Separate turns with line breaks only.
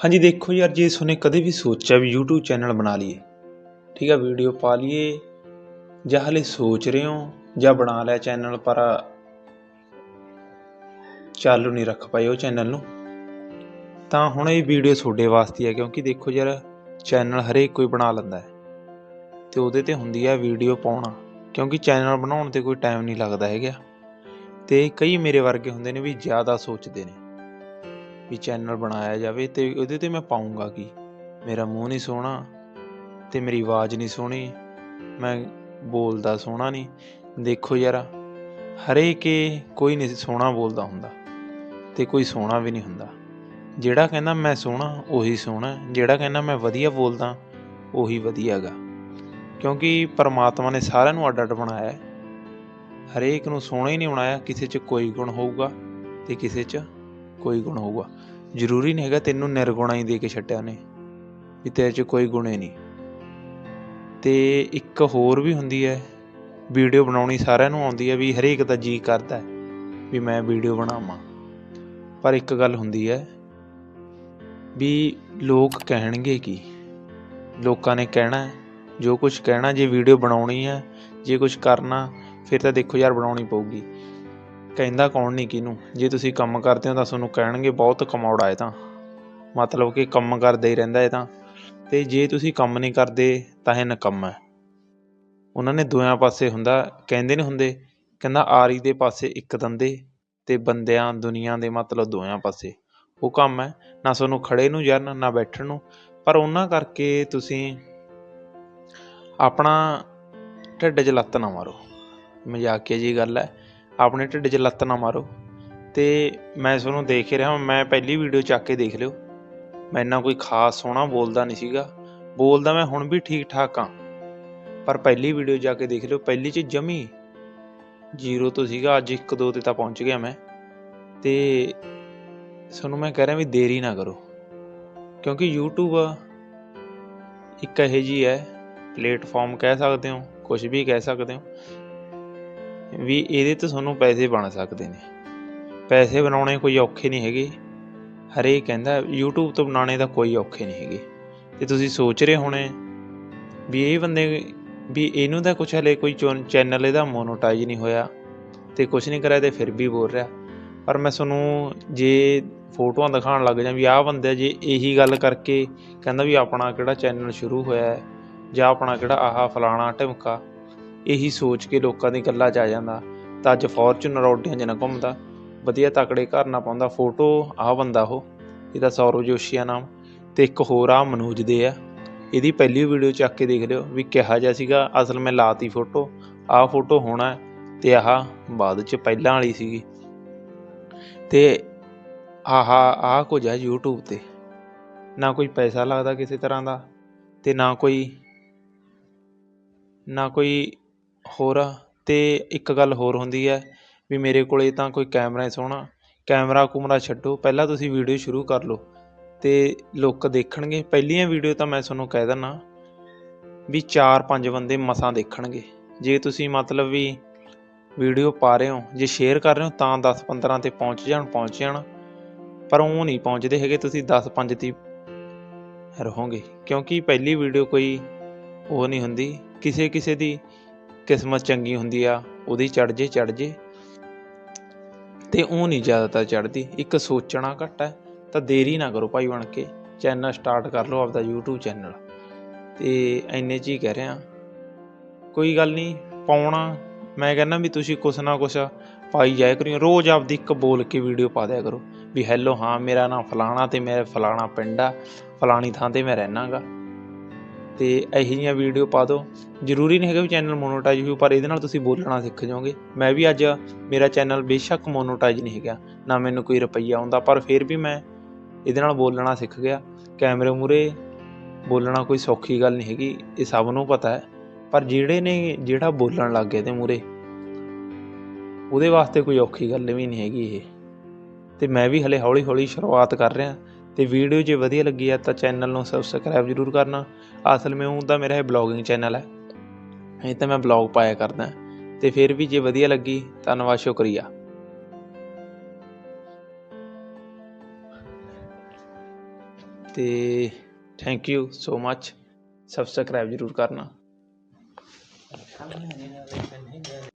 ਹਾਂਜੀ, ਦੇਖੋ ਯਾਰ, ਜੇ ਤੁਹਾਨੇ ਕਦੇ ਵੀ ਸੋਚਿਆ ਵੀ YouTube ਚੈਨਲ ਬਣਾ ਲਈਏ, ਠੀਕ ਆ ਵੀਡੀਓ ਪਾ ਲਈਏ, ਜਾਂ ਹਲੇ ਸੋਚ ਰਹੇ ਹੋ, ਜਾਂ ਬਣਾ ਲਿਆ ਚੈਨਲ ਪਰ ਚਾਲੂ ਨਹੀਂ ਰੱਖ ਪਾਏ ਉਹ ਚੈਨਲ ਨੂੰ, ਤਾਂ ਹੁਣ ਇਹ ਵੀਡੀਓ ਤੁਹਾਡੇ ਵਾਸਤੇ ਹੈ ਕਿਉਂਕਿ ਦੇਖੋ ਯਾਰ, ਚੈਨਲ ਹਰੇਕ ਕੋਈ ਬਣਾ ਲੈਂਦਾ ਹੈ, ਤੇ ਉਹਦੇ ਤੇ ਹੁੰਦੀ ਹੈ ਵੀਡੀਓ ਪਾਉਣਾ, ਕਿਉਂਕਿ ਚੈਨਲ ਬਣਾਉਣ ਤੇ ਕੋਈ ਟਾਈਮ ਨਹੀਂ ਲੱਗਦਾ ਹੈਗਾ, ਤੇ ਕਈ ਮੇਰੇ ਵਰਗੇ ਹੁੰਦੇ ਨੇ ਵੀ ਜ਼ਿਆਦਾ ਸੋਚਦੇ ਨੇ। ਵੀ ਚੈਨਲ ਬਣਾਇਆ ਜਾਵੇ ਤੇ ਉਹਦੇ ਤੇ ਮੈਂ ਪਾਉਂਗਾ ਕੀ? ਮੇਰਾ ਮੂੰਹ ਨਹੀਂ ਸੋਹਣਾ ਤੇ ਮੇਰੀ ਆਵਾਜ਼ ਨਹੀਂ ਸੋਹਣੀ, ਮੈਂ ਬੋਲਦਾ ਸੋਹਣਾ ਨਹੀਂ। ਦੇਖੋ ਯਾਰ, ਹਰੇਕ ਹੀ ਕੋਈ ਨਹੀਂ ਸੋਹਣਾ ਬੋਲਦਾ ਹੁੰਦਾ ਤੇ ਕੋਈ ਸੋਹਣਾ ਵੀ ਨਹੀਂ ਹੁੰਦਾ। ਜਿਹੜਾ ਕਹਿੰਦਾ ਮੈਂ ਸੋਹਣਾ, ਉਹੀ ਸੋਹਣਾ, ਜਿਹੜਾ ਕਹਿੰਦਾ ਮੈਂ ਵਧੀਆ ਬੋਲਦਾ, ਉਹੀ ਵਧੀਆ ਹੈਗਾ ਕਿਉਂਕਿ ਪਰਮਾਤਮਾ ਨੇ ਸਾਰਿਆਂ ਨੂੰ ਅੱਡ ਅੱਡ ਬਣਾਇਆ ਹੈ। ਹਰੇਕ ਨੂੰ ਸੋਹਣਾ ਹੀ ਨਹੀਂ ਬਣਾਇਆ, ਕਿਸੇ 'ਚ ਕੋਈ ਗੁਣ ਹੋਊਗਾ ਤੇ ਕਿਸੇ 'ਚ ਕੋਈ ਗੁਣ ਹੋਊਗਾ। ਜ਼ਰੂਰੀ ਨਹੀਂ ਹੈਗਾ ਤੈਨੂੰ ਨਿਰਗੁਣਾ ਹੀ ਦੇ ਕੇ ਛੱਡਿਆ ਨੇ ਵੀ ਤੇਰੇ 'ਚ ਕੋਈ ਗੁਣ ਹੀ ਨਹੀਂ ਤੇ ਇੱਕ ਹੋਰ ਵੀ ਹੁੰਦੀ ਹੈ, ਵੀਡੀਓ ਬਣਾਉਣੀ ਸਾਰਿਆਂ ਨੂੰ ਆਉਂਦੀ ਹੈ ਵੀ ਹਰੇਕ ਦਾ ਜੀ ਕਰਦਾ ਵੀ ਮੈਂ ਵੀਡੀਓ ਬਣਾਵਾਂ। ਪਰ ਇੱਕ ਗੱਲ ਹੁੰਦੀ ਹੈ ਵੀ ਲੋਕ ਕਹਿਣਗੇ ਕੀ? ਲੋਕਾਂ ਨੇ ਕਹਿਣਾ ਜੋ ਕੁਝ ਕਹਿਣਾ, ਜੇ ਵੀਡੀਓ ਬਣਾਉਣੀ ਹੈ, ਜੇ ਕੁਝ ਕਰਨਾ, ਫਿਰ ਤਾਂ ਦੇਖੋ ਯਾਰ ਬਣਾਉਣੀ ਪਊਗੀ। ਕਹਿੰਦਾ ਕੌਣ ਨਹੀਂ ਕਿਹਨੂੰ? ਜੇ ਤੁਸੀਂ ਕੰਮ ਕਰਦੇ ਹੋ ਤਾਂ ਤੁਹਾਨੂੰ ਕਹਿਣਗੇ, ਬਹੁਤ ਕਮੌੜਾ ਹੈ ਤਾਂ। ਮਤਲਬ ਕਿ ਕੰਮ ਕਰਦਾ ਹੀ ਰਹਿੰਦਾ ਹੈ ਤਾਂ। ਤੇ ਜੇ ਤੁਸੀਂ ਕੰਮ ਨਹੀਂ ਕਰਦੇ, ਤਾਂ ਇਹ ਨਕੰਮਾ ਹੈ। ਉਹਨਾਂ ਨੇ ਦੋਆਂ ਪਾਸੇ ਹੁੰਦਾ, ਕਹਿੰਦੇ ਨਹੀਂ ਹੁੰਦੇ, ਕਹਿੰਦਾ ਆਰੀ ਦੇ ਪਾਸੇ ਇੱਕ ਦੰਦੇ ਤੇ ਬੰਦਿਆਂ, ਦੁਨੀਆ ਦੇ ਮਤਲਬ ਦੋਆਂ ਪਾਸੇ। ਉਹ ਕੰਮ ਹੈ, ਨਾ ਤੁਹਾਨੂੰ ਖੜੇ ਨੂੰ ਜਰਨ, ਨਾ ਬੈਠਣ ਨੂੰ। ਪਰ ਉਹਨਾਂ ਕਰਕੇ ਤੁਸੀਂ ਆਪਣਾ ਢਿੱਡ 'ਚ ਲੱਤ ਨਾ ਮਾਰੋ। ਮਜ਼ਾਕੀਆ ਜੀ ਗੱਲ ਹੈ। ਆਪਣੇ ਢਿੱਡ 'ਚ ਲੱਤ ਨਾ ਮਾਰੋ। ਤੇ ਮੈਂ ਤੁਹਾਨੂੰ ਦੇਖ ਰਿਹਾ ਮੈਂ ਪਹਿਲੀ ਵੀਡੀਓ ਚੱਕ ਕੇ ਦੇਖ ਲਿਓ। ਮੈਂ ਇੰਨਾ ਕੋਈ ਖਾਸ ਸੋਹਣਾ ਬੋਲਦਾ ਨਹੀਂ ਸੀਗਾ। ਬੋਲਦਾ ਮੈਂ ਹੁਣ ਵੀ ਠੀਕ ਠਾਕ ਹਾਂ। ਪਰ ਪਹਿਲੀ ਵੀਡੀਓ ਜਾ ਕੇ ਦੇਖ ਲਿਓ, ਪਹਿਲੀ 'ਚ ਜਮੀ ਜ਼ੀਰੋ ਤੋਂ ਸੀਗਾ, ਅੱਜ 1 2 ਤੇ ਤਾਂ ਪਹੁੰਚ ਗਿਆ ਮੈਂ। ਤੇ ਤੁਹਾਨੂੰ ਮੈਂ ਕਹਿ ਰਿਹਾ ਵੀ ਦੇਰੀ ਨਾ ਕਰੋ। ਕਿਉਂਕਿ YouTube ਇੱਕ ਇਹੋ ਜੀ ਹੈ, ਪਲੇਟਫਾਰਮ ਕਹਿ ਸਕਦੇ ਹੋ ਕੁਝ ਵੀ ਕਹਿ ਸਕਦੇ ਹੋ। ਵੀ ਇਹਦੇ ਤੋਂ ਤੁਹਾਨੂੰ ਪੈਸੇ ਬਣ ਸਕਦੇ ਨੇ। ਪੈਸੇ ਬਣਾਉਣੇ ਕੋਈ ਔਖੇ ਨਹੀਂ ਹੈਗੇ। ਹਰੇਕ ਕਹਿੰਦਾ, YouTube ਤੋਂ ਬਣਾਉਣੇ ਦਾ ਕੋਈ ਔਖੇ ਨਹੀਂ ਹੈਗੇ। ਤੇ ਤੁਸੀਂ ਸੋਚ ਰਹੇ ਹੋਣੇ ਵੀ ਇਹ ਬੰਦੇ, ਵੀ ਇਹਨੂੰ ਤਾਂ ਕੁਛ ਹਲੇ ਕੋਈ ਚੈਨਲ ਇਹਦਾ ਮੋਨੋਟਾਈਜ਼ ਨਹੀਂ ਹੋਇਆ ਤੇ ਕੁਛ ਨਹੀਂ ਕਰਿਆ ਤੇ ਫਿਰ ਵੀ ਬੋਲ ਰਿਹਾ। ਪਰ ਮੈਂ ਤੁਹਾਨੂੰ ਜੇ ਫੋਟੋਆਂ ਦਿਖਾਉਣ ਲੱਗ ਜਾਂ ਵੀ ਆਹ ਬੰਦਾ ਜੇ ਇਹੀ ਗੱਲ ਕਰਕੇ ਕਹਿੰਦਾ ਵੀ ਆਪਣਾ ਕਿਹੜਾ ਚੈਨਲ ਸ਼ੁਰੂ ਹੋਇਆ ਹੈ ਜਾਂ ਆਪਣਾ ਕਿਹੜਾ ਆਹ ਫਲਾਣਾ ਢਿਮਕਾ ਇਹੀ ਸੋਚ ਕੇ ਲੋਕਾਂ ਦੀ ਗੱਲਾਂ 'ਚ ਆ ਜਾਂਦਾ। ਤਾਂ ਅੱਜ ਫੋਰਚੂਨਰ ਆਡੀਆਂ 'ਚ ਨਾ ਘੁੰਮਦਾ। ਵਧੀਆ ਤਕੜੇ ਘਰ ਨਾ ਪਾਉਂਦਾ। ਫੋਟੋ, ਆਹ ਬੰਦਾ ਉਹ, ਇਹਦਾ ਸੌਰਵ ਜੋਸ਼ੀ ਆ ਨਾਮ। ਤੇ ਇੱਕ ਹੋਰ ਆ ਮਨੂਜ ਦੇ ਆ। ਇਹਦੀ ਪਹਿਲੀ ਵੀਡੀਓ ਚੱਕ ਕੇ ਦੇਖ ਲਿਓ ਵੀ ਕਿਹਾ ਜਿਹਾ ਸੀਗਾ, ਅਸਲ ਮੈਂ ਲਾਤੀ ਫੋਟੋ, ਆਹ ਫੋਟੋ ਹੋਣਾ ਹੈ ਤੇ ਆਹ ਬਾਅਦ ਚ ਪਹਿਲਾਂ ਵਾਲੀ ਸੀਗੀ। ਤੇ ਆਹ ਆਹ ਕੁਝ ਹੈ YouTube ਤੇ। ਨਾ ਕੋਈ ਪੈਸਾ ਲੱਗਦਾ ਕਿਸੇ ਤਰ੍ਹਾਂ ਦਾ ਤੇ ਨਾ ਕੋਈ ਨਾ ਕੋਈ ਹੋਰ ਆ ਅਤੇ ਇੱਕ ਗੱਲ ਹੋਰ ਹੁੰਦੀ ਹੈ ਵੀ ਮੇਰੇ ਕੋਲ ਤਾਂ ਕੋਈ ਕੈਮਰਾ ਸੋਹਣਾ। ਕੈਮਰਾ ਕੁਮਰਾ ਛੱਡੋ, ਪਹਿਲਾਂ ਤੁਸੀਂ ਵੀਡੀਓ ਸ਼ੁਰੂ ਕਰ ਲਓ ਅਤੇ ਲੋਕ ਦੇਖਣਗੇ। ਪਹਿਲੀਆਂ ਵੀਡੀਓ ਤਾਂ ਮੈਂ ਤੁਹਾਨੂੰ ਕਹਿ ਦਿੰਦਾ ਵੀ 4-5 ਬੰਦੇ ਮਸਾਂ ਦੇਖਣਗੇ। ਜੇ ਤੁਸੀਂ ਮਤਲਬ ਵੀ ਵੀਡੀਓ ਪਾ ਰਹੇ ਹੋ, ਜੇ ਸ਼ੇਅਰ ਕਰ ਰਹੇ ਹੋ, ਤਾਂ 10-15 ਤੇ ਪਹੁੰਚ ਜਾਣ ਪਹੁੰਚ ਜਾਣ। ਪਰ ਉਹ ਨਹੀਂ ਪਹੁੰਚਦੇ ਹੈਗੇ, ਤੁਸੀਂ 10-5 ਤੇ ਰਹੋਗੇ। ਕਿਉਂਕਿ ਪਹਿਲੀ ਵੀਡੀਓ ਕੋਈ ਉਹ ਨਹੀਂ ਹੁੰਦੀ। ਕਿਸੇ ਕਿਸੇ ਦੀ ਕਿਸਮਤ ਚੰਗੀ ਹੁੰਦੀ ਆ, ਉਹਦੀ ਚੜ ਜੇ ਚੜ ਜੇ। ਤੇ ਉਹ ਨਹੀਂ ਜ਼ਿਆਦਾਤਰ ਚੜਦੀ ਇੱਕ ਸੋਚਣਾ ਘੱਟ ਹੈ, ਤਾਂ ਦੇਰੀ ਨਾ ਕਰੋ ਭਾਈ ਬਣ ਕੇ ਚੈਨਲ ਸਟਾਰਟ ਕਰ ਲਓ ਆਪਦਾ YouTube ਚੈਨਲ ਤੇ ਐਨੇ ਚ ਹੀ ਕਹਿ ਰਿਹਾ। ਕੋਈ ਗੱਲ ਨਹੀਂ, ਪਾਉਣਾ, ਮੈਂ ਕਹਿੰਦਾ ਵੀ ਤੁਸੀਂ ਕੁਛ ਨਾ ਕੁਛ ਪਾਈ ਜਾਇਆ ਕਰਿਓ, ਰੋਜ਼ ਆਪਦੀ ਇੱਕ ਬੋਲ ਕੇ ਵੀਡੀਓ ਪਾ ਦਿਆ ਕਰੋ, ਵੀ ਹੈਲੋ ਹਾਂ, ਮੇਰਾ ਨਾਮ ਫਲਾਣਾ ਤੇ ਮੇਰਾ ਫਲਾਣਾ ਪਿੰਡ ਆ, ਫਲਾਣੀ ਥਾਂ ਤੇ ਮੈਂ ਰਹਿਣਾਗਾ ਤੇ ਇਹੋ ਜਿਹੀਆਂ ਵੀਡੀਓ ਪਾ ਦਿਓ। ਜ਼ਰੂਰੀ ਨਹੀਂ ਹੈਗਾ ਵੀ ਚੈਨਲ ਮੋਨੋਟਾਈਜ਼ ਹੋਊ ਪਰ ਇਹਦੇ ਨਾਲ ਤੁਸੀਂ ਬੋਲਣਾ ਸਿੱਖ ਜਾਓਗੇ। ਮੈਂ ਵੀ ਅੱਜ ਮੇਰਾ ਚੈਨਲ ਬੇਸ਼ੱਕ ਮੋਨੋਟਾਈਜ਼ ਨਹੀਂ ਹੈਗਾ। ਨਾ ਮੈਨੂੰ ਕੋਈ ਰੁਪਈਆ ਆਉਂਦਾ, ਪਰ ਫਿਰ ਵੀ ਮੈਂ ਇਹਦੇ ਨਾਲ ਬੋਲਣਾ ਸਿੱਖ ਗਿਆ। ਕੈਮਰੇ ਮੂਰੇ ਬੋਲਣਾ ਕੋਈ ਸੌਖੀ ਗੱਲ ਨਹੀਂ ਹੈਗੀ, ਇਹ ਸਭ ਨੂੰ ਪਤਾ ਹੈ। ਪਰ ਜਿਹੜੇ ਨੇ ਜਿਹੜਾ ਬੋਲਣ ਲੱਗ ਗਿਆ ਤੇ ਮੂਰੇ ਉਹਦੇ ਵਾਸਤੇ ਕੋਈ ਔਖੀ ਗੱਲ ਵੀ ਨਹੀਂ ਹੈਗੀ ਇਹ। ਤੇ ਮੈਂ ਵੀ ਹਲੇ ਹੌਲੀ ਹੌਲੀ ਸ਼ੁਰੂਆਤ ਕਰ ਰਿਹਾ। ਤੇ ਵੀਡੀਓ ਜੇ ਵਧੀਆ ਲੱਗੀ ਆ ਤਾਂ ਚੈਨਲ ਨੂੰ ਸਬਸਕ੍ਰਾਈਬ ਜ਼ਰੂਰ ਕਰਨਾ। ਅਸਲ ਵਿੱਚ ਉਹ ਤਾਂ ਮੇਰਾ ਇਹ ਬਲੌਗਿੰਗ ਚੈਨਲ ਹੈ ਇਹ ਤਾਂ ਮੈਂ ਬਲੌਗ ਪਾਇਆ ਕਰਦਾ ਤੇ ਫਿਰ ਵੀ ਜੇ ਵਧੀਆ ਲੱਗੀ, ਧੰਨਵਾਦ, ਸ਼ੁਕਰੀਆ। ਤੇ thank you so much subscribe ਜ਼ਰੂਰ ਕਰਨਾ।